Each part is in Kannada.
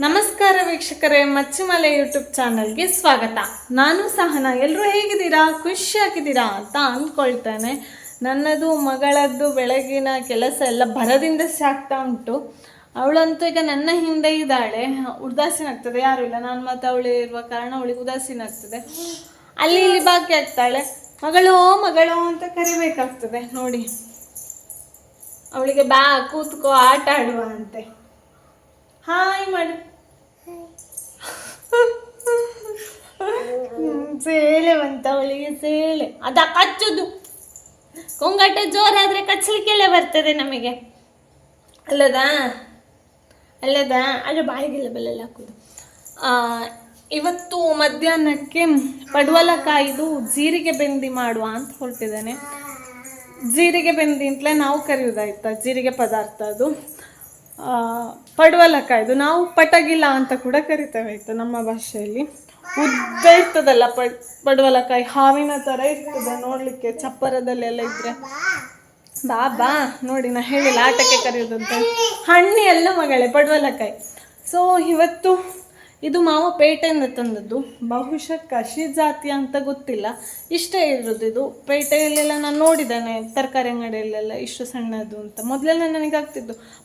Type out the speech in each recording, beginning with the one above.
ನಮಸ್ಕಾರ ವೀಕ್ಷಕರೇ, ಮಚ್ಚಿಮಲೆ ಯೂಟ್ಯೂಬ್ ಚಾನಲ್ಗೆ ಸ್ವಾಗತ. ನಾನು ಸಹನ. ಎಲ್ಲರೂ ಹೇಗಿದ್ದೀರಾ? ಖುಷಿಯಾಗಿದ್ದೀರಾ ಅಂತ ಅಂದ್ಕೊಳ್ತೇನೆ ನನ್ನದು, ಮಗಳದ್ದು, ಬೆಳಗಿನ ಕೆಲಸ ಎಲ್ಲ ಭರದಿಂದ ಸಾಕ್ತಾ ಉಂಟು. ಅವಳಂತೂ ಈಗ ನನ್ನ ಹಿಂದೆ ಇದ್ದಾಳೆ. ಉದಾಸೀನ ಆಗ್ತದೆ, ಯಾರು ಇಲ್ಲ. ನಾನು ಮತ್ತು ಅವಳು ಇರುವ ಕಾರಣ ಅವಳಿಗೆ ಉದಾಸೀನ ಆಗ್ತದೆ. ಅಲ್ಲಿ ಇಲ್ಲಿ ಬಾಕಿ ಆಗ್ತಾಳೆ. ಮಗಳು ಮಗಳು ಅಂತ ಕರಿಬೇಕಾಗ್ತದೆ. ನೋಡಿ. ಅವಳಿಗೆ ಬಾ, ಕೂತ್ಕೋ, ಆಟ ಆಡುವ ಅಂತೆ. ಹಾಯ್ ಮಾಡು. ಸೇಳೆ ಬಂತ ಅವಳಿಗೆ ಸೇಳೆ. ಅದ ಕಚ್ಚುದು. ಕೊಂಗಾಟ ಜೋರಾದ್ರೆ ಕಚ್ಚಲಿಕ್ಕೆಲ್ಲ ಬರ್ತದೆ ನಮಗೆ. ಅಲ್ಲದಾ? ಅಲ್ಲದಾ? ಅದು ಬಾಯಿಗೆಲ್ಲ ಬೆಲ್ಲೆಲ್ಲ ಹಾಕೋದು. ಇವತ್ತು ಮಧ್ಯಾಹ್ನಕ್ಕೆ ಪಡವಲಕಾಯಿದು ಜೀರಿಗೆ ಬೆಂದಿ ಮಾಡುವ ಅಂತ ಹೊರಟಿದ್ದಾನೆ. ಜೀರಿಗೆ ಬೆಂದಿ ಅಂತಲೇ ನಾವು ಕರೆಯೋದಾಯ್ತಾ ಜೀರಿಗೆ ಪದಾರ್ಥ ಅದು. ಪಡವಲಕಾಯ್ದು ನಾವು ಪಟಗಿಲ್ಲ ಅಂತ ಕೂಡ ಕರಿತೇವೆ ಇತ್ತು ನಮ್ಮ ಭಾಷೆಯಲ್ಲಿ. ಉದ್ದ ಇರ್ತದಲ್ಲ ಪಡ್ ಪಡವಲಕಾಯಿ ಹಾವಿನ ಥರ ಇರ್ತದೆ ನೋಡಲಿಕ್ಕೆ, ಚಪ್ಪರದಲ್ಲೆಲ್ಲ ಇದ್ರೆ. ಬಾ ಬಾ, ನೋಡಿ, ನಾ ಹೇಳಿಲ್ಲ, ಆಟಕ್ಕೆ ಕರೆಯೋದಂತ. ಹಣ್ಣಿ ಎಲ್ಲ ಮಗಳೇ, ಪಡವಲಕಾಯಿ. ಸೊ ಇವತ್ತು ಇದು ಮಾವ ಪೇಟೆಯಿಂದ ತಂದದ್ದು. ಬಹುಶಃ ಕಷಿ ಜಾತಿ ಅಂತ ಗೊತ್ತಿಲ್ಲ. ಇಷ್ಟೇ ಇರೋದು ಇದು. ಪೇಟೆಯಲ್ಲೆಲ್ಲ ನಾನು ನೋಡಿದ್ದೇನೆ, ತರಕಾರಿ ಅಂಗಡಿಯಲ್ಲೆಲ್ಲ ಇಷ್ಟು ಸಣ್ಣದು ಅಂತ. ಮೊದಲೆಲ್ಲ ನನಗೆ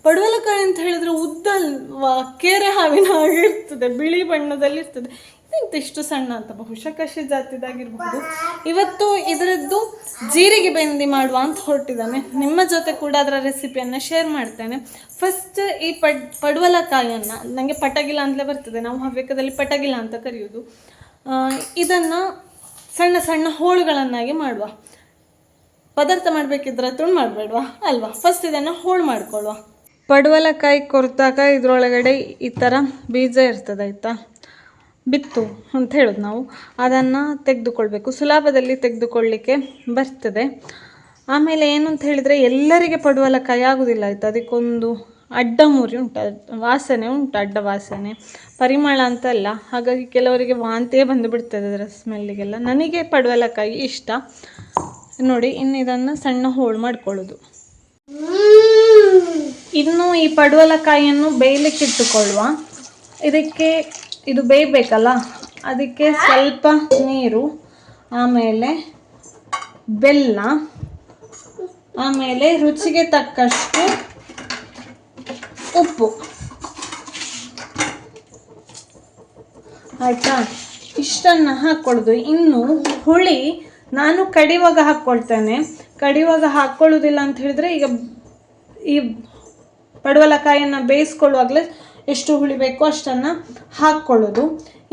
ಪಡುವಲಕಾಯಿ ಅಂತ ಹೇಳಿದ್ರೆ ಉದ್ದ ಅಲ್ವಾ ಕೆರೆ ಹಾವಿನ ಹಾಗೆ ಇರ್ತದೆ, ಬಿಳಿ ಬಣ್ಣದಲ್ಲಿ ಇರ್ತದೆ ಇದೆಂತ ಇಷ್ಟು ಸಣ್ಣ ಅಂತ ಬಹುಶಃ ಕಷಿ ಜಾತಿದಾಗಿರ್ಬಹುದು ಇವತ್ತು ಇದರದ್ದು ಜೀರಿಗೆ ಬೆಂದಿ ಮಾಡುವ ಅಂತ ಹೊರಟಿದ್ದಾನೆ. ನಿಮ್ಮ ಜೊತೆ ಕೂಡ ಅದರ ರೆಸಿಪಿಯನ್ನು ಶೇರ್ ಮಾಡ್ತೇನೆ. ಫಸ್ಟ್ ಈ ಪಡ್ ಪಡವಲಕಾಯಿಯನ್ನು ನನಗೆ ಪಟಗಿಲ ಅಂತಲೇ ಬರ್ತದೆ. ನಾವು ಹವ್ಯಕದಲ್ಲಿ ಪಟಗಿಲ ಅಂತ ಕರೆಯೋದು. ಇದನ್ನು ಸಣ್ಣ ಸಣ್ಣ ಹೋಳುಗಳನ್ನಾಗಿ ಮಾಡುವ. ಪದಾರ್ಥ ಮಾಡಬೇಕಿದ್ರೆ ತುಂಡು ಮಾಡಬೇಡ್ವಾ? ಅಲ್ವಾ? ಫಸ್ಟ್ ಇದನ್ನು ಹೋಳು ಮಾಡ್ಕೊಳ್ಳುವ ಪಡವಲಕಾಯಿ ಕೊರೆದಾಗ ಇದರೊಳಗಡೆ ಈ ಥರ ಬೀಜ ಇರ್ತದೆ ಆಯಿತಾ? ಬಿತ್ತು ಅಂತ ಹೇಳೋದು ನಾವು. ಅದನ್ನು ತೆಗೆದುಕೊಳ್ಬೇಕು. ಸುಲಭದಲ್ಲಿ ತೆಗೆದುಕೊಳ್ಳಿಕ್ಕೆ ಬರ್ತದೆ. ಆಮೇಲೆ ಏನು ಅಂತ ಹೇಳಿದರೆ ಎಲ್ಲರಿಗೆ ಪಡುವಲಕಾಯಿ ಆಗೋದಿಲ್ಲ ಆಯಿತು. ಅದಕ್ಕೊಂದು ಅಡ್ಡ ಮುರಿ ಉಂಟು ವಾಸನೆ ಉಂಟು, ಅಡ್ಡ ವಾಸನೆ. ಪರಿಮಳ ಅಂತಲ್ಲ ಹಾಗಾಗಿ ಕೆಲವರಿಗೆ ವಾಂತಿಯೇ ಬಂದು ಬಿಡ್ತದೆ ಅದರ ಸ್ಮೆಲ್ಲಿಗೆಲ್ಲ. ನನಗೆ ಪಡುವಲಕಾಯಿ ಇಷ್ಟ. ನೋಡಿ, ಇನ್ನು ಇದನ್ನು ಸಣ್ಣ ಹೋಳು ಮಾಡ್ಕೊಳ್ಳೋದು. ಇನ್ನು ಈ ಪಡುವಲಕಾಯಿಯನ್ನು ಬೇಯಲಿಕ್ಕೆ ಇಟ್ಟುಕೊಳ್ಳುವ ಇದಕ್ಕೆ ಇದು ಬೇಯಬೇಕಲ್ಲ? ಅದಕ್ಕೆ ಸ್ವಲ್ಪ ನೀರು, ಆಮೇಲೆ ಬೆಲ್ಲ, ಆಮೇಲೆ ರುಚಿಗೆ ತಕ್ಕಷ್ಟು ಉಪ್ಪು. ಆಯ್ತಾ? ಇಷ್ಟನ್ನು ಹಾಕ್ಕೊಳ್ಳೋದು ಇನ್ನು ಹುಳಿ ನಾನು ಕಡಿವಾಗ ಹಾಕ್ಕೊಳ್ತೇನೆ. ಕಡಿವಾಗ ಹಾಕ್ಕೊಳ್ಳೋದಿಲ್ಲ ಅಂತ ಹೇಳಿದ್ರೆ ಈಗ ಈ ಪಡವಲಕಾಯಿಯನ್ನು ಬೇಯಿಸ್ಕೊಳ್ಳುವಾಗಲೇ ಎಷ್ಟು ಹುಳಿ ಬೇಕೋ ಅಷ್ಟನ್ನು ಹಾಕ್ಕೊಳ್ಳೋದು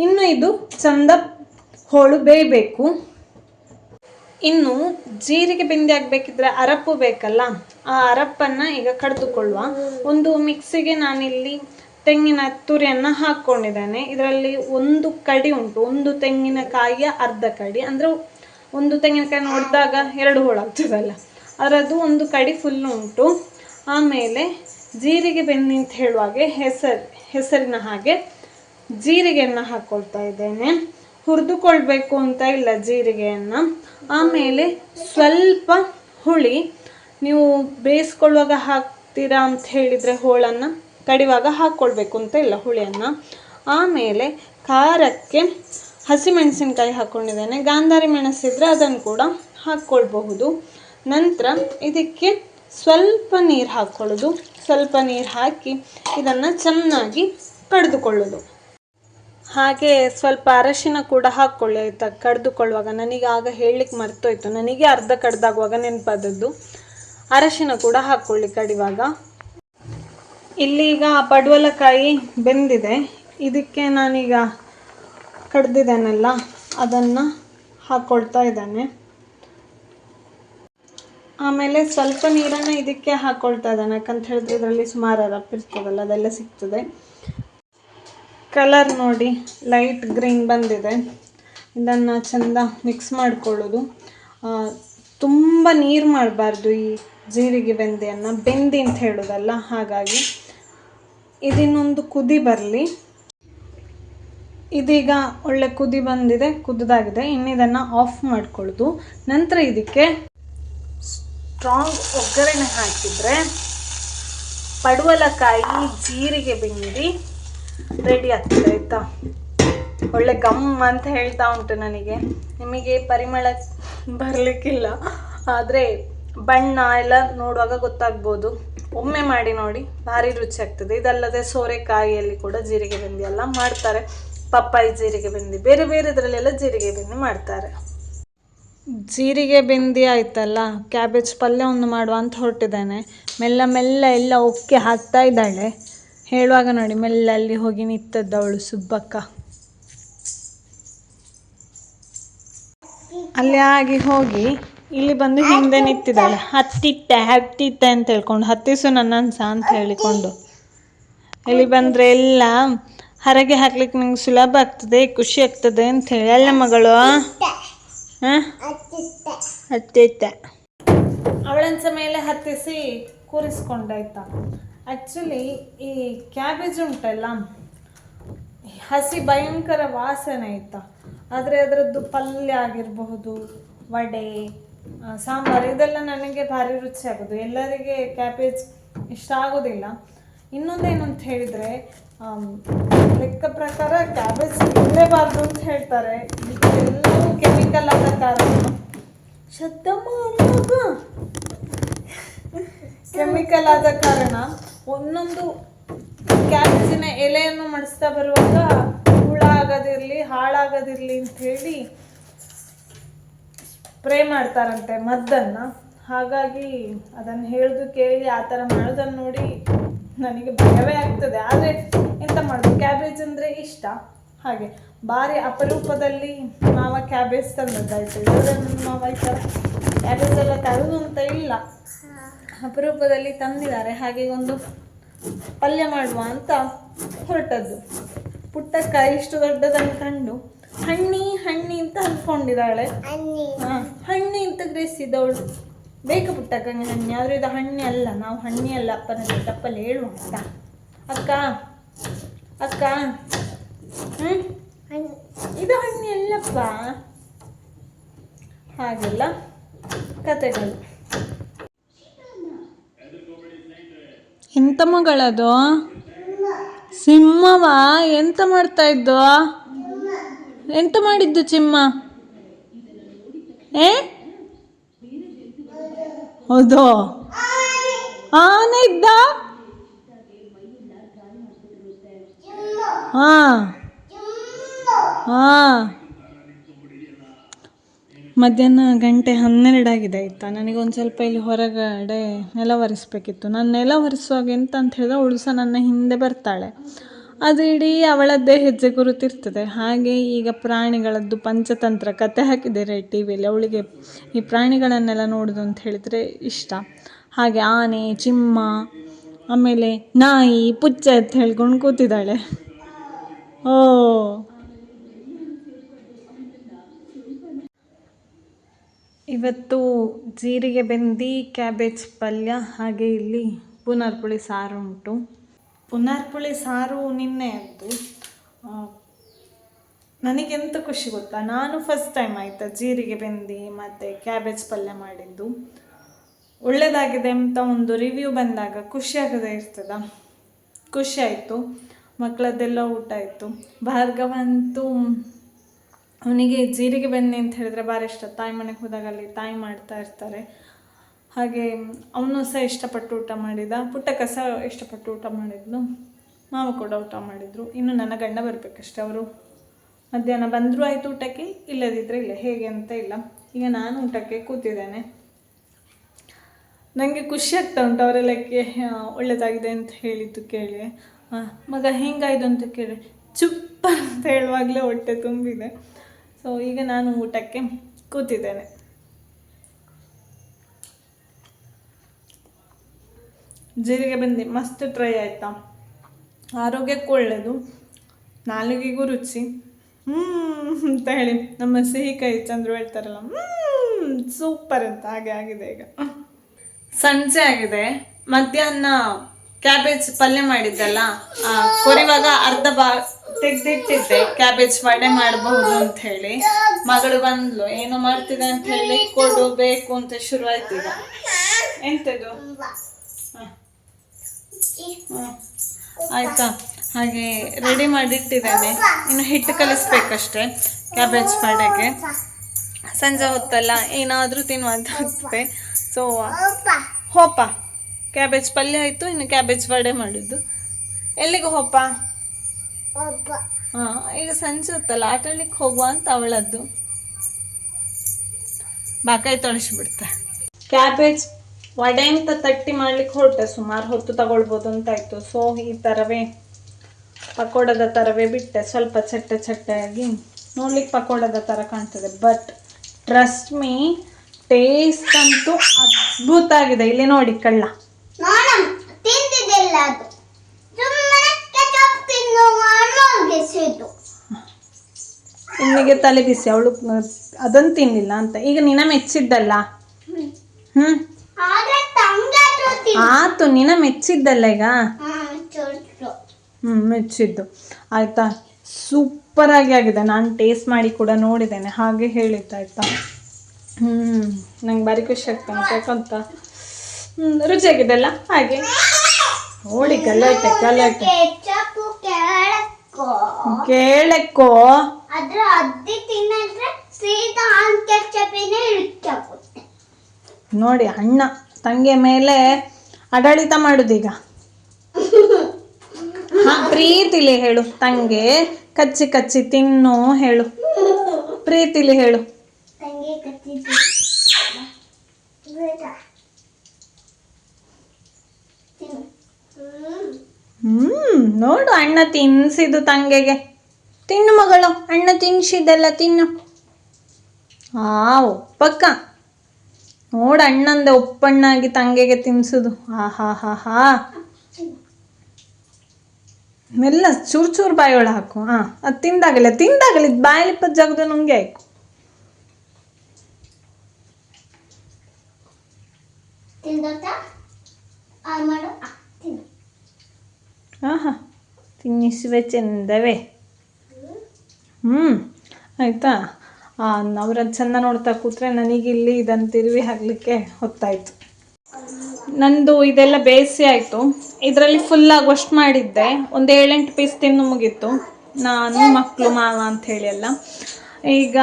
ಇನ್ನು ಇದು ಚಂದ ಹೋಳು ಬೇಯಬೇಕು. ಇನ್ನು ಜೀರಿಗೆ ಬೆಂದಿ ಆಗಬೇಕಿದ್ರೆ ಅರಪ್ಪು ಬೇಕಲ್ಲ, ಆ ಅರಪ್ಪನ್ನು ಈಗ ಕಡಿದುಕೊಳ್ಳುವ. ಒಂದು ಮಿಕ್ಸಿಗೆ ನಾನಿಲ್ಲಿ ತೆಂಗಿನ ತುರಿಯನ್ನು ಹಾಕ್ಕೊಂಡಿದ್ದೇನೆ. ಇದರಲ್ಲಿ ಒಂದು ಕಡಿ ಉಂಟು, ಒಂದು ತೆಂಗಿನಕಾಯಿಯ ಅರ್ಧ ಕಡಿ. ಅಂದರೆ ಒಂದು ತೆಂಗಿನಕಾಯಿ ನೋಡಿದಾಗ ಎರಡು ಹೋಳಾಗ್ತದಲ್ಲ. ಅದರದ್ದು ಒಂದು ಕಡಿ ಫುಲ್ ಉಂಟು. ಆಮೇಲೆ ಜೀರಿಗೆ ಬೆಣ್ಣೆ ಅಂತ ಹೇಳುವಾಗೆ ಹೆಸರು, ಹೆಸರಿನ ಹಾಗೆ ಜೀರಿಗೆಯನ್ನು ಹಾಕ್ಕೊಳ್ತಾ ಇದ್ದೇನೆ. ಹುರಿದುಕೊಳ್ಬೇಕು ಅಂತ ಇಲ್ಲ ಜೀರಿಗೆಯನ್ನು. ಆಮೇಲೆ ಸ್ವಲ್ಪ ಹುಳಿ, ನೀವು ಬೇಯಿಸ್ಕೊಳ್ಳುವಾಗ ಹಾಕ್ತೀರಾ ಅಂತ ಹೇಳಿದರೆ ಹೋಳನ್ನು ಕಡಿವಾಗ ಹಾಕ್ಕೊಳ್ಬೇಕು ಅಂತ ಇಲ್ಲ ಹುಳಿಯನ್ನು. ಆಮೇಲೆ ಖಾರಕ್ಕೆ ಹಸಿಮೆಣಸಿನ್ಕಾಯಿ ಹಾಕ್ಕೊಂಡಿದ್ದೇನೆ ಗಾಂಧಾರಿ ಮೆಣಸಿದ್ರೆ ಅದನ್ನು ಕೂಡ ಹಾಕ್ಕೊಳ್ಬಹುದು ನಂತರ ಇದಕ್ಕೆ ಸ್ವಲ್ಪ ನೀರು ಹಾಕ್ಕೊಳ್ಳೋದು ಸ್ವಲ್ಪ ನೀರು ಹಾಕಿ ಇದನ್ನು ಚೆನ್ನಾಗಿ ಕಡಿದುಕೊಳ್ಳೋದು. ಹಾಗೆ ಸ್ವಲ್ಪ ಅರಶಿನ ಕೂಡ ಹಾಕ್ಕೊಳ್ಳಿ ಆಯಿತಾ ಕಡಿದುಕೊಳ್ಳುವಾಗ ನನಗೆ ಆಗ ಹೇಳಲಿಕ್ಕೆ ಮರ್ತೋಯ್ತು. ನನಗೆ ಅರ್ಧ ಕಡ್ದಾಗುವಾಗ ನೆನಪಾದದ್ದು, ಅರಶಿನ ಕೂಡ ಹಾಕ್ಕೊಳ್ಳಿ ಕಡಿವಾಗ. ಇಲ್ಲೀಗ ಪಡವಲಕಾಯಿ ಬೆಂದಿದೆ. ಇದಕ್ಕೆ ನಾನೀಗ ಕಡ್ದಿದ್ದೇನಲ್ಲ, ಅದನ್ನು ಹಾಕ್ಕೊಳ್ತಾ ಇದ್ದೇನೆ. ಆಮೇಲೆ ಸ್ವಲ್ಪ ನೀರನ್ನು ಇದಕ್ಕೆ ಹಾಕ್ಕೊಳ್ತಾ ಇದ್ದಾನೆ, ಯಾಕಂತ ಹೇಳಿದ್ರೆ ಇದರಲ್ಲಿ ಸುಮಾರು ಅರಪ್ ಇರ್ತದಲ್ಲ, ಅದೆಲ್ಲ ಸಿಗ್ತದೆ. ಕಲರ್ ನೋಡಿ ಲೈಟ್ ಗ್ರೀನ್ ಬಂದಿದೆ. ಇದನ್ನು ಚೆಂದ ಮಿಕ್ಸ್ ಮಾಡಿಕೊಳ್ಳೋದು. ತುಂಬ ನೀರು ಮಾಡಬಾರ್ದು ಈ ಜೀರಿಗೆ ಬೆಂದಿಯನ್ನು, ಬೆಂದಿ ಅಂತ ಹೇಳೋದಲ್ಲ, ಹಾಗಾಗಿ ಇದಿನ್ನೊಂದು ಕುದಿ ಬರಲಿ. ಇದೀಗ ಒಳ್ಳೆ ಕುದಿ ಬಂದಿದೆ, ಕುದ್ದಾಗಿದೆ. ಇನ್ನಿದನ್ನು ಆಫ್ ಮಾಡಿಕೊಳ್ಳೋದು. ನಂತರ ಇದಕ್ಕೆ ಸ್ಟ್ರಾಂಗ್ ಒಗ್ಗರಣೆ ಹಾಕಿದರೆ ಪಡವಲಕಾಯಿ, ಜೀರಿಗೆ ಬೆಂದಿ ರೆಡಿ ಆಗ್ತದೆ ಆಯಿತಾ? ಒಳ್ಳೆ ಗಮ್ ಅಂತ ಹೇಳ್ತಾ ಉಂಟು ನನಗೆ. ನಿಮಗೆ ಪರಿಮಳ ಬರಲಿಕ್ಕಿಲ್ಲ. ಆದರೆ ಬಣ್ಣ ಎಲ್ಲ ನೋಡುವಾಗ ಗೊತ್ತಾಗ್ಬೋದು. ಒಮ್ಮೆ ಮಾಡಿ ನೋಡಿ, ಭಾರಿ ರುಚಿ ಆಗ್ತದೆ. ಇದಲ್ಲದೆ ಸೋರೆಕಾಯಿಯಲ್ಲಿ ಕೂಡ ಜೀರಿಗೆ ಬೆಂದಿ ಎಲ್ಲ ಮಾಡ್ತಾರೆ. ಪಪ್ಪಾಯಿ ಜೀರಿಗೆ ಬೆಂದಿ ಬೇರೆ ಬೇರೆದ್ರಲ್ಲೆಲ್ಲ ಜೀರಿಗೆ ಬೆಂದಿ ಮಾಡ್ತಾರೆ. ಜೀರಿಗೆ ಬೆಂದಿ ಆಯ್ತಲ್ಲ ಕ್ಯಾಬೇಜ್ ಪಲ್ಯ ಒಂದು ಮಾಡುವ ಅಂತ ಹೊರಟಿದ್ದೇನೆ. ಮೆಲ್ಲ ಮೆಲ್ಲ ಎಲ್ಲ ಒಕ್ಕೆ ಹಾಕ್ತಾ ಇದ್ದಾಳೆ. ಹೇಳುವಾಗ ನೋಡಿ, ಮೆಲ್ಲ ಅಲ್ಲಿ ಹೋಗಿ ಅವಳು ಸುಬ್ಬಕ್ಕ. ಅಲ್ಲಿ ಆಗಿ ಹೋಗಿ ಇಲ್ಲಿ ಬಂದು ಹಿಂದೆ ನಿಂತಿದ್ದಾಳೆ. ಹತ್ತಿಟ್ಟೆ ಹತ್ತಿಟ್ಟೆ ಅಂತ ಹೇಳ್ಕೊಂಡು, ಹತ್ತಿಸು ನನ್ನನ್ಸ ಅಂತ ಹೇಳಿಕೊಂಡು. ಇಲ್ಲಿ ಬಂದರೆ ಎಲ್ಲ, ಹರಗೆ ಹಾಕ್ಲಿಕ್ಕೆ ನಂಗೆ ಸುಲಭ ಆಗ್ತದೆ, ಖುಷಿ ಆಗ್ತದೆ ಅಂತ ಹೇಳಿ. ಅಲ್ಲ ಮಗಳು ಹಾಂ? ಹತ್ತಿಟ್ಟೆ ಅವಳನ್ ಮೇಲೆ ಹತ್ತಿಸಿ ಕೂರಿಸ್ಕೊಂಡಾಯ್ತಾ. ಆ್ಯಕ್ಚುಲಿ ಈ ಕ್ಯಾಬೇಜ್ ಉಂಟಲ್ಲ ಹಸಿ ಭಯಂಕರ ವಾಸನೆ ಆಯ್ತಾ. ಆದರೆ ಅದರದ್ದು ಪಲ್ಯ ಆಗಿರಬಹುದು ವಡೆ ಸಾಂಬಾರ್ ಇದೆಲ್ಲ ನನಗೆ ಭಾರಿ ರುಚಿ ಆಗೋದು. ಎಲ್ಲರಿಗೆ ಕ್ಯಾಬೇಜ್ ಇಷ್ಟ ಆಗೋದಿಲ್ಲ. ಇನ್ನೊಂದೇನು ಅಂತ ಹೇಳಿದರೆ ಲೆಕ್ಕ ಪ್ರಕಾರ ಕ್ಯಾಬೇಜ್ ಇರಲೇಬಾರ್ದು ಅಂತ ಹೇಳ್ತಾರೆ. ಇದೆಲ್ಲವೂ ಆದ ಕಾರಣ ಶಬ್ದ ಕೆಮಿಕಲ್ ಆದ ಕಾರಣ ಒಂದೊಂದು ಕ್ಯಾಬೇಜಿನ ಎಲೆಯನ್ನು ಮಡಿಸ್ತಾ ಬರುವಾಗ ಹುಳ ಆಗೋದಿರಲಿ, ಹಾಳಾಗೋದಿರಲಿ ಅಂತ ಹೇಳಿ ಸ್ಪ್ರೇ ಮಾಡ್ತಾರಂತೆ ಮದ್ದನ್ನು. ಹಾಗಾಗಿ ಅದನ್ನು ಹೇಳ್ದು ಕೇಳಿ ಆ ಥರ ಮಾಡೋದನ್ನು ನೋಡಿ ನನಗೆ ಭಯವೇ ಆಗ್ತದೆ. ಆದರೆ ಎಂತ ಮಾಡೋದು? ಕ್ಯಾಬೇಜ್ ಅಂದರೆ ಇಷ್ಟ. ಹಾಗೆ ಭಾರಿ ಅಪರೂಪದಲ್ಲಿ ಮಾವ ಕ್ಯಾಬೇಜ್ ತಂದದ್ದಾಯ್ತು. ನನ್ನ ಮಾವ ಈ ಥರ ಕ್ಯಾಬೇಜ್ ಎಲ್ಲ ತರೋದು ಅಂತ ಇಲ್ಲ. ಅಪರೂಪದಲ್ಲಿ ತಂದಿದ್ದಾರೆ. ಹಾಗೆ ಒಂದು ಪಲ್ಯ ಮಾಡುವ ಅಂತ ಹೊರಟದ್ದು. ಪುಟ್ಟಕ್ಕ ಇಷ್ಟು ದೊಡ್ಡದನ್ನು ಕಂಡು ಹಣ್ಣಿ ಹಣ್ಣಿ ಅಂತ ಅಂದ್ಕೊಂಡಿದ್ದಾಳೆ ಹಾಂ ಹಣ್ಣಿ ಅಂತ ಗ್ರಹಿಸಿದವಳು. ಬೇಕು ಪುಟ್ಟಕ್ಕಂಗೆ ಹಣ್ಣಿ ಆದ್ರೆ ಇದು ಹಣ್ಣಿ ಅಲ್ಲ. ನಾವು ಹಣ್ಣಿ ಅಲ್ಲ ಅಪ್ಪನ ತಪ್ಪಲ್ಲಿ ಹೇಳುವ ಅಂತ. ಅಕ್ಕ ಅಕ್ಕ. ಇದು ಹಣ್ಣು ಎಲ್ಲಪ್ಪ? ಹಾಗೆಲ್ಲ ಕತೆಗಳು. ಎಂತ ಮಗಳದು? ಸಿಂಹವ? ಎಂತ ಮಾಡ್ತಾ ಇದ್ದು? ಎಂತ ಮಾಡಿದ್ದು ಚಿಮ್ಮ ಏ? ಹೌದು. ಆನೆ ಇದ್ದ? ಹಾ. ಹಾ ಮಧ್ಯಾಹ್ನ ಗಂಟೆ ಹನ್ನೆರಡಾಗಿದೆ ನನಗೆ ನನಗೊಂದು ಸ್ವಲ್ಪ ಇಲ್ಲಿ ಹೊರಗಡೆ ನೆಲ ಒರೆಸ್ಬೇಕಿತ್ತು. ನಾನು ನೆಲ ಒರೆಸುವಾಗ ಎಂತ ಅಂತ ಹೇಳಿದ್ರೆ ಅವಳು ಸಹ ನನ್ನ ಹಿಂದೆ ಬರ್ತಾಳೆ. ಅದು ಇಡೀ ಅವಳದ್ದೇ ಹೆಜ್ಜೆ ಗುರುತಿರ್ತದೆ. ಹಾಗೆ ಈಗ ಪ್ರಾಣಿಗಳದ್ದು ಪಂಚತಂತ್ರ ಕತೆ ಹಾಕಿದ್ದಾರೆ ಟಿ ವಿಯಲ್ಲಿ. ಅವಳಿಗೆ ಈ ಪ್ರಾಣಿಗಳನ್ನೆಲ್ಲ ನೋಡೋದು ಅಂತ ಹೇಳಿದರೆ ಇಷ್ಟ. ಹಾಗೆ ಆನೆ, ಚಿಮ್ಮ, ಆಮೇಲೆ ನಾಯಿ, ಪುಚ್ಚ ಅಂತ ಹೇಳ್ಕೊಂಡು ಕೂತಿದ್ದಾಳೆ. ಓ. ಇವತ್ತು ಜೀರಿಗೆ, ಬೆಂದಿ, ಕ್ಯಾಬೇಜ್ ಪಲ್ಯ ಹಾಗೆ ಇಲ್ಲಿ ಪುನರ್ಪುಳಿ ಸಾರು ಉಂಟು. ಪುನರ್ಪುಳಿ ಸಾರು ನಿನ್ನೆ ಅದು ನನಗೆಂತ ಖುಷಿ ಗೊತ್ತಾ? ನಾನು ಫಸ್ಟ್ ಟೈಮ್ ಆಯಿತಾ ಜೀರಿಗೆ, ಬೆಂದಿ ಮತ್ತು ಕ್ಯಾಬೇಜ್ ಪಲ್ಯ ಮಾಡಿದ್ದು. ಒಳ್ಳೆಯದಾಗಿದೆ ಅಂತ ಒಂದು ರಿವ್ಯೂ ಬಂದಾಗ ಖುಷಿ ಆಗದೆ ಇರ್ತದ. ಖುಷಿ ಆಯಿತು. ಮಕ್ಕಳದ್ದೆಲ್ಲ ಊಟ ಆಯಿತು. ಭಾರ್ಗವ ಅಂತೂ ಅವನಿಗೆ ಜೀರಿಗೆ ಬೆಣ್ಣೆ ಅಂತ ಹೇಳಿದ್ರೆ ಭಾರಿ ಇಷ್ಟ. ತಾಯಿ ಮನೆಗೆ ಹೋದಾಗ ಅಲ್ಲಿ ತಾಯಿ ಮಾಡ್ತಾ ಇರ್ತಾರೆ. ಹಾಗೆ ಅವನು ಸಹ ಇಷ್ಟಪಟ್ಟು ಊಟ ಮಾಡಿದ. ಪುಟ್ಟ ಕಸ ಇಷ್ಟಪಟ್ಟು ಊಟ ಮಾಡಿದ್ನು ಮಾವ ಕೂಡ ಊಟ ಮಾಡಿದರು. ಇನ್ನು ನನ್ನ ಗಂಡ ಬರಬೇಕಷ್ಟೆ ಅವರು. ಮಧ್ಯಾಹ್ನ ಬಂದರೂ ಆಯಿತು ಊಟಕ್ಕೆ ಇಲ್ಲದಿದ್ದರೆ ಇಲ್ಲ. ಹೇಗೆ ಅಂತ ಇಲ್ಲ. ಈಗ ನಾನು ಊಟಕ್ಕೆ ಕೂತಿದ್ದೇನೆ. ನನಗೆ ಖುಷಿ ಆಗ್ತಾ ಉಂಟು ಅವರೆಲ್ಲ ಒಳ್ಳೆಯದಾಗಿದೆ ಅಂತ ಹೇಳಿದ್ದು ಕೇಳಿ. ಮಗ, ಹೆಂಗಾಯ್ತು ಅಂತ ಕೇಳಿ. ಚುಪ್ಪ ಅಂತ ಹೇಳುವಾಗಲೇ ಹೊಟ್ಟೆ ತುಂಬಿದೆ. ಸೊ ಈಗ ನಾನು ಊಟಕ್ಕೆ ಕೂತಿದ್ದೇನೆ. ಜೀರಿಗೆ ಬಂದು, ಮಸ್ತ್ ಟ್ರೈ ಆಯಿತಾ? ಆರೋಗ್ಯಕ್ಕೂ ಒಳ್ಳೆಯದು ನಾಲಿಗೆಗೂ ರುಚಿ. ಹ್ಮ್, ಅಂತ ಹೇಳಿ ನಮ್ಮ ಸಿಹಿ ಕೈ ಚಂದ್ರು ಹೇಳ್ತಾರಲ್ಲ ಸೂಪರ್ ಅಂತ, ಹಾಗೆ ಆಗಿದೆ ಈಗ. ಸಂಜೆ ಆಗಿದೆ, ಮಧ್ಯಾಹ್ನ ಕ್ಯಾಬೇಜ್ ಪಲ್ಯ ಮಾಡಿದ್ದಲ್ಲ ಕೊರಿವಾಗ ಅರ್ಧ ಬಾ ತೆಗ್ದಿಟ್ಟಿದ್ದೆ. ಕ್ಯಾಬೇಜ್ ವಡೆ ಮಾಡಬಹುದು ಅಂತ ಹೇಳಿ. ಮಗಳು ಬಂದ್ಲು ಏನು ಮಾಡ್ತಿದೆ ಅಂತ ಹೇಳಿ ಕೊಡು ಬೇಕು ಅಂತ ಶುರು ಆಯ್ತು ಎಂತದು? ಹ. ಹ. ಆಯ್ತಾ? ಹಾಗೆ ರೆಡಿ ಮಾಡಿಟ್ಟಿದ್ದೇನೆ. ಇನ್ನು ಹಿಟ್ಟು ಕಲಿಸ್ಬೇಕಷ್ಟೆ ಕ್ಯಾಬೇಜ್ ಪಡೆಗೆ ಸಂಜೆ ಹೊತ್ತಲ್ಲ ಏನಾದರೂ ತಿನ್ನುವಂತಾಗ್ತದೆ ಸೊ ಹೋಪ ಕ್ಯಾಬೇಜ್ ಪಲ್ಯ ಆಯಿತು ಇನ್ನು ಕ್ಯಾಬೇಜ್ ವಡೆ ಮಾಡಿದ್ದು. ಎಲ್ಲಿಗೆ ಹೋಪ ಹಾಂ ಈಗ ಸಂಜೆ ಹೊತ್ತಲ್ಲ ಆಟಾಡ್ಲಿಕ್ಕೆ ಹೋಗುವ ಅಂತ ಅವಳದ್ದು. ಬಾಕಾಯಿ ತೊಳಿಸ್ಬಿಡ್ತೆ. ಕ್ಯಾಬೇಜ್ ವಡೆ ಅಂತ ತಟ್ಟಿ ಮಾಡ್ಲಿಕ್ಕೆ ಹೊರಟೆ ಸುಮಾರು ಹೊತ್ತು ತಗೊಳ್ಬೋದು ಅಂತ ಆಯ್ತು. ಸೊ ಈ ಥರವೇ ಪಕೋಡದ ಥರವೇ ಬಿಟ್ಟೆ ಸ್ವಲ್ಪ ಚಟ್ಟೆ ಚಟ್ಟೆಯಾಗಿ. ನೋಡ್ಲಿಕ್ಕೆ ಪಕೋಡದ ಥರ ಕಾಣ್ತದೆ ಬಟ್ ಟ್ರಸ್ಟ್ ಮೀ ಟೇಸ್ಟ್ ಅಂತೂ ಅದ್ಭುತ ಆಗಿದೆ. ಇಲ್ಲಿ ನೋಡಿ ಕಳ್ಳ. ತಿಂದಿದ್ದಿಲ್ಲ ಅದು. ಸುಮ್ಮನೆ ಕೆಚಪ್ ತಿನ್ನು ನಿಮಗೆ ತಲೆ ಬಿಸಿ ಅವಳು ಅದನ್ನು ತಿನ್ನಿಲ್ಲ ಅಂತ. ಈಗ ನಿನ ಮೆಚ್ಚಿದ್ದಲ್ಲ? ಹ್ಞೂ ಆದ್ರೆ ತಂಗೆ ಆತು ನಿನ ಮೆಚ್ಚಿದ್ದಲ್ಲ ಈಗ? ಹ್ಞೂ ಮೆಚ್ಚಿದ್ದು. ಆಯಿತಾ? ಸೂಪರಾಗಿ ಆಗಿದೆ. ನಾನು ಟೇಸ್ಟ್ ಮಾಡಿ ಕೂಡ ನೋಡಿದ್ದೇನೆ. ಹಾಗೆ ಹೇಳಿದ್ದು ಆಯಿತಾ? ಹ್ಞೂ ನಂಗೆ ಭಾರಿ ಖುಷಿ ಆಗ್ತಾನೆ ಯಾಕಂತ? ಹ್ಞೂ ರುಚಿಯಾಗಿದೆಲ್ಲ ಹಾಗೆ. ನೋಡಿ ಗಲಾಟೆ ಗಲಾಟೆ. ಕೆಚಪ್ ಕೆಳಕ್ಕೋ? ಕೇಳಕ್ಕೋ? ಅದ್ರ ಅದ್ದಿ ತಿನ್ನದ್ರೆ ಸೀದಾ ಆನ್ ಕೆಚಪಿನೇ ಇಳಿಚಾಗುತ್ತೆ ನೋಡಿ ಅಣ್ಣ ತಂಗೆ ಮೇಲೆ ಆಡಳಿತ ಮಾಡುದೀಗ. ಹಾ ಪ್ರೀತಿಲಿ ಹೇಳು ತಂಗೆ. ಕಚ್ಚಿ ಕಚ್ಚಿ ತಿನ್ನು ಹೇಳು. ಪ್ರೀತಿಲಿ ಹೇಳು. ತಂಗಿ ಕತ್ತಿದ್ದು ಬೇಡ. ತಿನ್ನು. ಹ್ಮ್, ನೋಡು ಅಣ್ಣ ತಿನ್ಸಿದ್ದು ತಂಗೆಗೆ. ತಿನ್ನು ಮಗಳು, ಅಣ್ಣ ತಿನ್ಸಿದ್ದೆಲ್ಲ ತಿನ್ನು. ಆ, ಒಪ್ಪಕ್ಕ. ನೋಡು ಅಣ್ಣಂದೆ ಒಪ್ಪಣ್ಣಾಗಿ ತಂಗೆಗೆ ತಿನ್ಸುದು. ಆಹಾ ಹಾ ಹಾ ಮೆಲ್ಲ ಚೂರ್ ಚೂರ್ ಬಾಯೊಳ ಹಾಕು. ಹಾ ಅದು ತಿಂದಾಗಲಿಲ್ಲ ತಿಂದಾಗಲಿ ಇದು ಬಾಯಲಿಪ್ಪ ಜಗದು ನುಂಗೆ ಆಯ್ಕು ಮಾಡು. ಆಹಾ ತಿನ್ನಿಸುವೆ ಚೆಂದವೇ ಹ್ಞೂ ಆಯಿತಾ? ಚಂದ ನೋಡ್ತಾ ಕೂತ್ರೆ ನನಗಿಲ್ಲಿ ಇದನ್ನು ತಿರುವಿ ಹಾಕಲಿಕ್ಕೆ ಹೊತ್ತಾಯಿತು. ನಂದು ಇದೆಲ್ಲ ಬೇಯಿಸಿ ಆಯಿತು. ಇದರಲ್ಲಿ ಫುಲ್ ವಶ್ ಮಾಡಿದ್ದೆ. ಒಂದು ಏಳೆಂಟು ಪೀಸ್ ತಿನ್ನು ಮುಗೀತು. ನಾನು ಮಕ್ಕಳು ಮಾವ ಅಂತ ಹೇಳಿ ಎಲ್ಲ. ಈಗ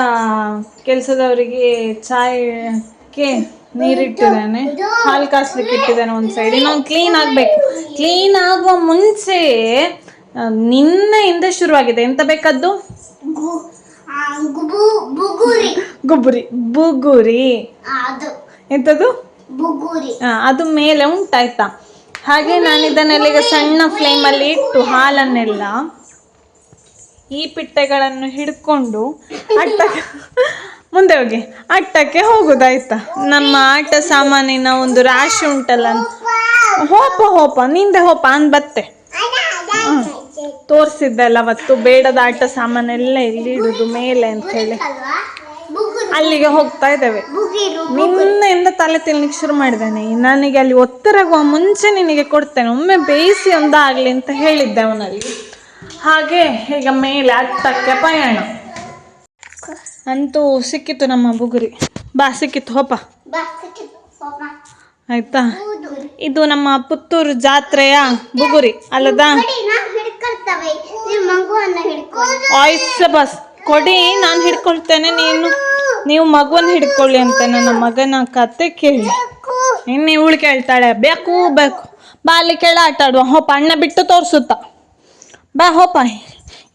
ಕೆಲಸದವರಿಗೆ ಚಾಯಕ್ಕೆ ನೀರಿಟ್ಟಿದ್ದೇನೆ. ಹಾಲು ಕಾಸ್ಲಿಕ್ಕೆ ಇಟ್ಟಿದ್ದಾನೆ ಒಂದು ಸೈಡ್ ಇನ್ನೊಂದು ಕ್ಲೀನ್ ಆಗಬೇಕು. ಕ್ಲೀನ್ ಆಗುವ ಮುಂಚೆ ನಿನ್ನೆಯಿಂದ ಶುರುವಾಗಿದೆ. ಎಂತ ಬೇಕದ್ದು? ಗುಬುರಿ ಬುಗುರಿ. ಎಂತದ್ದು ಅದು. ಎಂಥದ್ದು ಬುಗುರಿ. ಅದು ಮೇಲೆ ಉಂಟಾಯ್ತಾ? ಹಾಗೆ ನಾನು ಇದನ್ನೆಲ್ಲ ಈಗ ಸಣ್ಣ ಫ್ಲೇಮಲ್ಲಿ ಇಟ್ಟು ಹಾಲನ್ನೆಲ್ಲ ಈ ಪಿಟ್ಟೆಗಳನ್ನು ಹಿಡ್ಕೊಂಡು ಅಟ್ಟಕ್ಕೆ ಮುಂದೆ ಹೋಗಿ. ಅಟ್ಟಕ್ಕೆ ಹೋಗುದಾಯ್ತಾ? ನಮ್ಮ ಆಟ ಸಾಮಾನಿನ ಒಂದು ರಾಶಿ ಉಂಟಲ್ಲ ಹೋಪ ಹೋಪ, ನಿಂದೆ ಹೋಪ ಅನ್ ಬತ್ತೆ. ತೋರಿಸಿದ್ದೆಲ್ಲ ಅವತ್ತು ಬೇಡದ ಆಟ ಸಾಮಾನೆಲ್ಲ ಇಲ್ಲಿ ಇಡುದು, ಮೇಲೆ ಅಂತ ಹೇಳಿ. ಅಲ್ಲಿಗೆ ಹೋಗ್ತಾ ಇದ್ದೇವೆ. ನಿನ್ನೆಯಿಂದ ತಲೆ ತಿನ್ಲಿಕ್ಕೆ ಶುರು ಮಾಡಿದ್ದೇನೆ. ನನಗೆ ಅಲ್ಲಿ ಒತ್ತರಾಗುವ ಮುಂಚೆ ನಿನಗೆ ಕೊಡ್ತೇನೆ. ಒಮ್ಮೆ ಬೇಯಿಸಿ ಒಂದಾಗಲಿ ಅಂತ ಹೇಳಿದ್ದೆ ಅವನಲ್ಲಿ. ಹಾಗೆ ಈಗ ಮೇಲೆ ಅಟ್ಟಕ್ಕೆ ಪಯಣ. ಅಂತೂ ಸಿಕ್ಕಿತು ನಮ್ಮ ಬುಗುರಿ. ಬಾ ಸಿಕ್ಕಿತ್ತು ಹೋಪ ಆಯ್ತಾ? ಇದು ನಮ್ಮ ಪುತ್ತೂರು ಜಾತ್ರೆಯ ಬುಗುರಿ ಅಲ್ಲದಾ? ಆಯ್ಸ ಬಸ್. ಕೊಡಿ ನಾನು ಹಿಡ್ಕೊಳ್ತೇನೆ. ನೀನು ನೀವು ಮಗುವನ್ನು ಹಿಡ್ಕೊಳ್ಳಿ ಅಂತ ನನ್ನ ಮಗನ ಕತೆ ಕೇಳಿ. ಇನ್ನು ಇವಳು ಕೇಳ್ತಾಳೆ ಬೇಕು ಬೇಕು. ಬಾ ಅಲ್ಲಿ ಕೆಳ ಆಟ ಆಡುವ. ಹೋಪ ಅಣ್ಣ ಬಿಟ್ಟು ತೋರಿಸುತ್ತ. ಬಾ ಹೋಪ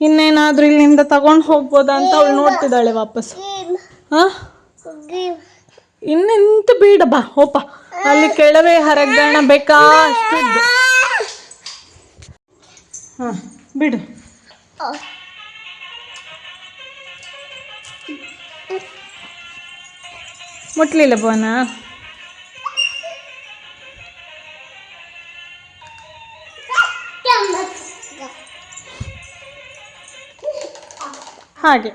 ಇನ್ನೇನಾದ್ರೂ ಇಲ್ಲಿಂದ ತಗೊಂಡು ಹೋಗ್ಬೋದಾ ಅಂತ ಅವಳು ನೋಡ್ತಿದ್ದಾಳೆ ವಾಪಸ್ ಹಾ ಇನ್ನೆಂತ ಬೇಡ ಬಾ ಹೋಪ. ಅಲ್ಲಿ ಕೆಳವೆ ಹರಗಣ ಬೇಕಾ? ಅಷ್ಟು ಹಾ ಬಿಡು. ಮುಟ್ಲಿಲ್ಲ ಬೋನ ಹಾಗೆ.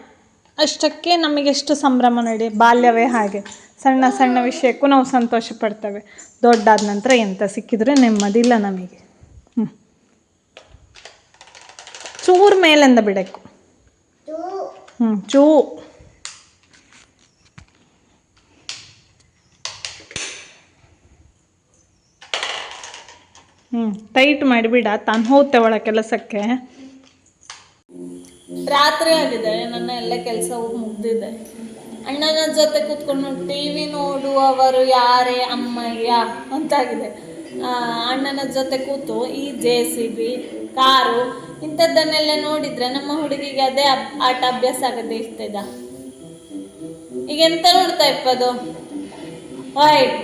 ಅಷ್ಟಕ್ಕೆ ನಮಗೆಷ್ಟು ಸಂಭ್ರಮ ನಡಿ ಬಾಲ್ಯವೇ ಹಾಗೆ. ಸಣ್ಣ ಸಣ್ಣ ವಿಷಯಕ್ಕೂ ನಾವು ಸಂತೋಷ ಪಡ್ತೇವೆ. ದೊಡ್ಡಾದ ನಂತರ ಎಂತ ಸಿಕ್ಕಿದ್ರೆ ನೆಮ್ಮದಿಲ್ಲ ನಮಗೆ. ಹ್ಞೂ ಚೂರು ಮೇಲಿಂದ ಬಿಡಬೇಕು ಹ್ಞೂ ಚೂ. ಹ್ಞೂ ಟೈಟ್ ಮಾಡಿಬಿಡ ತಾನು ಹೋಗ್ತೆ ಒಳ ಕೆಲಸಕ್ಕೆ. ರಾತ್ರಿ ಆಗಿದೆ ನನ್ನ ಎಲ್ಲ ಕೆಲಸ ಮುಗ್ದಿದೆ. ಅಣ್ಣನ ಜೊತೆ ಕೂತ್ಕೊಂಡು ಟಿ ವಿ ನೋಡುವವರು ಯಾರೇ ಅಮ್ಮಯ್ಯ ಅಂತಾಗಿದೆ. ಅಣ್ಣನ ಜೊತೆ ಕೂತು ಈ ಜೆ ಸಿ ಬಿ ಕಾರು ಇಂಥದ್ದನ್ನೆಲ್ಲ ನೋಡಿದ್ರೆ ನಮ್ಮ ಹುಡುಗಿಗೆ ಅದೇ ಆಟ ಅಭ್ಯಾಸ ಆಗದೆ ಇರ್ತದ. ಈಗ ಎಂತ ನೋಡ್ತಾ ಇಪ್ಪದು? ನೋಡಿದ್ವಿ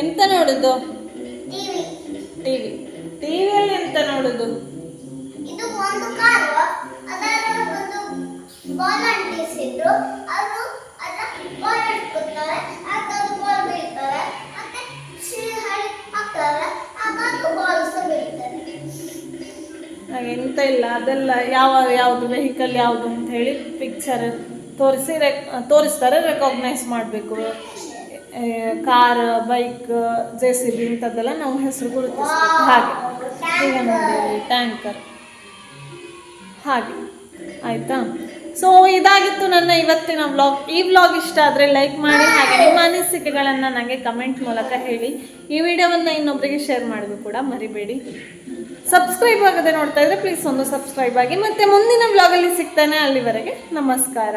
ಎಂತ ನೋಡುದು? ಟಿವಿ ಟಿವಿಯಲ್ಲಿ ಎಂತ ನೋಡುದು? ಇದು ಒಂದು ಕಾರು ಅದರ ಒಂದು ಬಾಲ್ ಅಂಟಿಸಿದ್ರು. ಅದು ಅದ ಬಾಲ್ ಇಟ್ಕೊತಾರೆ ಅದು ಬಾಲ್ ಬೀಳ್ತಾರೆ ಮತ್ತೆ ಸಿ- ಹಳಿ ಹಾಕ್ತಾರೆ ಆಗ ಅದು ಬಾಲ್ ಸಹ ಬೀಳ್ತಾರೆ. ಹಾಗೆ ಎಂತ ಇಲ್ಲ ಅದೆಲ್ಲ ಯಾವ ಯಾವುದು ವೆಹಿಕಲ್ ಯಾವುದು ಅಂತ ಹೇಳಿ ಪಿಕ್ಚರ್ ತೋರಿಸಿ ರೆಕ್ ತೋರಿಸ್ತಾರೆ ರೆಕಾಗ್ನೈಸ್ ಮಾಡಬೇಕು. Car, bike, J C B ಇಂಥದ್ದೆಲ್ಲ ನಾವು ಹೆಸರು ಗುರುತಿಸ್ಬೇಕು ಹಾಗೆ. ಈಗ ನೋಡಿ, ಟ್ಯಾಂಕರ್. ಹಾಗೆ. ಆಯಿತಾ? ಸೊ ಇದಾಗಿತ್ತು ನನ್ನ ಇವತ್ತಿನ ವ್ಲಾಗ್. ಈ ವ್ಲಾಗ್ ಇಷ್ಟ ಆದರೆ ಲೈಕ್ ಮಾಡಿ, ಹಾಗೆ ನಿಮ್ಮ ಅನಿಸಿಕೆಗಳನ್ನು ನನಗೆ ಕಮೆಂಟ್ ಮೂಲಕ ಹೇಳಿ. ಈ ವಿಡಿಯೋವನ್ನು ಇನ್ನೊಬ್ಬರಿಗೆ ಶೇರ್ ಮಾಡೋದು ಕೂಡ ಮರಿಬೇಡಿ. ಸಬ್ಸ್ಕ್ರೈಬ್ ಆಗದೆ ನೋಡ್ತಾ ಇದ್ರೆ ಪ್ಲೀಸ್ ಒಂದು ಸಬ್ಸ್ಕ್ರೈಬ್ ಆಗಿ. ಮತ್ತೆ ಮುಂದಿನ ವ್ಲಾಗಲ್ಲಿ ಸಿಗ್ತಾನೆ ಅಲ್ಲಿವರೆಗೆ. ನಮಸ್ಕಾರ.